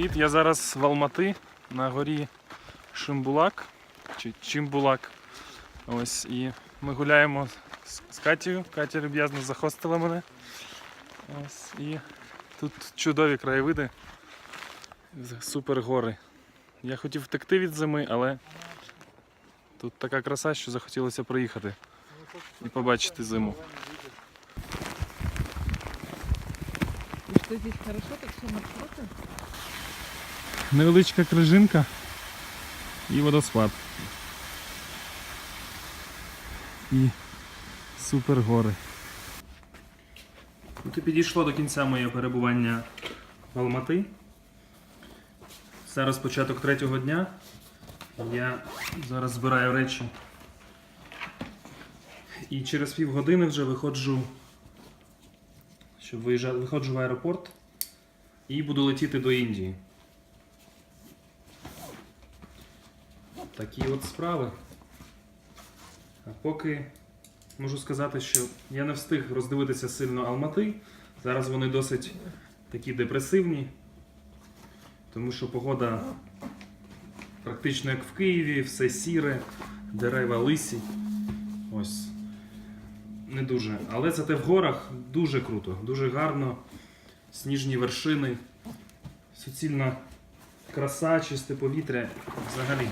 я зараз в Алмати на горі Шимбулак чи Чимбулак. Ось і ми гуляємо з, з Катєю. Катя люб'язно захостила мене. Ось і тут чудові краєвиди. Супер гори. Я хотів втекти від зими, але тут така краса, що захотілося приїхати і побачити зиму. И что здесь хорошо, так все маршруты? Невеличка крижинка і водоспад. І супер гори. От і підійшло до кінця моє перебування в Алмати. Зараз початок третього дня. Я зараз збираю речі. І через півгодини вже виходжу, щоб виїжджати, виходжу в аеропорт і буду летіти до Індії. Такі от справи. А поки можу сказати, що я не встиг роздивитися сильно Алмати. Зараз вони досить такі депресивні, тому що погода практично як в Києві, все сіре, дерева лисі. Ось. Не дуже. Але зате в горах дуже круто, дуже гарно. Сніжні вершини, суцільна краса, чисте повітря. Взагалі.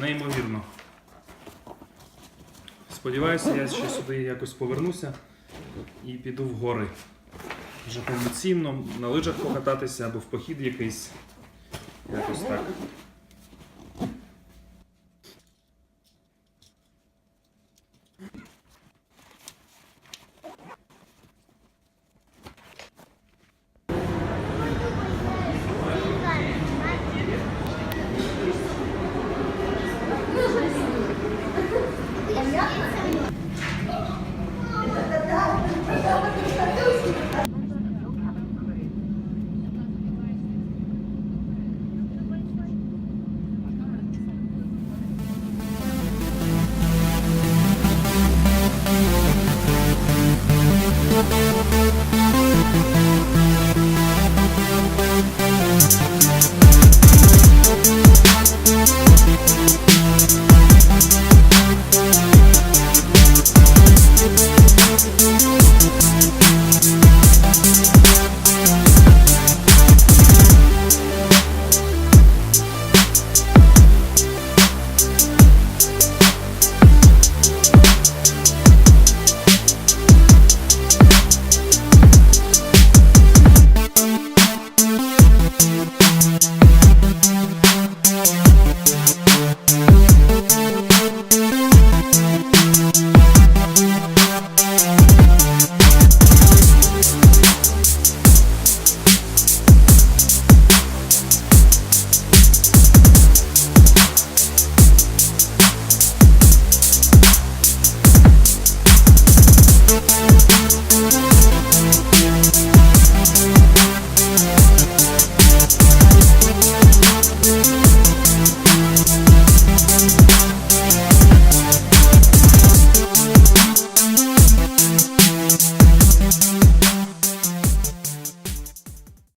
Неймовірно. Сподіваюся, я ще сюди якось повернуся і піду в гори. Вже повноцінно на лижах покататися або в похід якийсь. Якось так.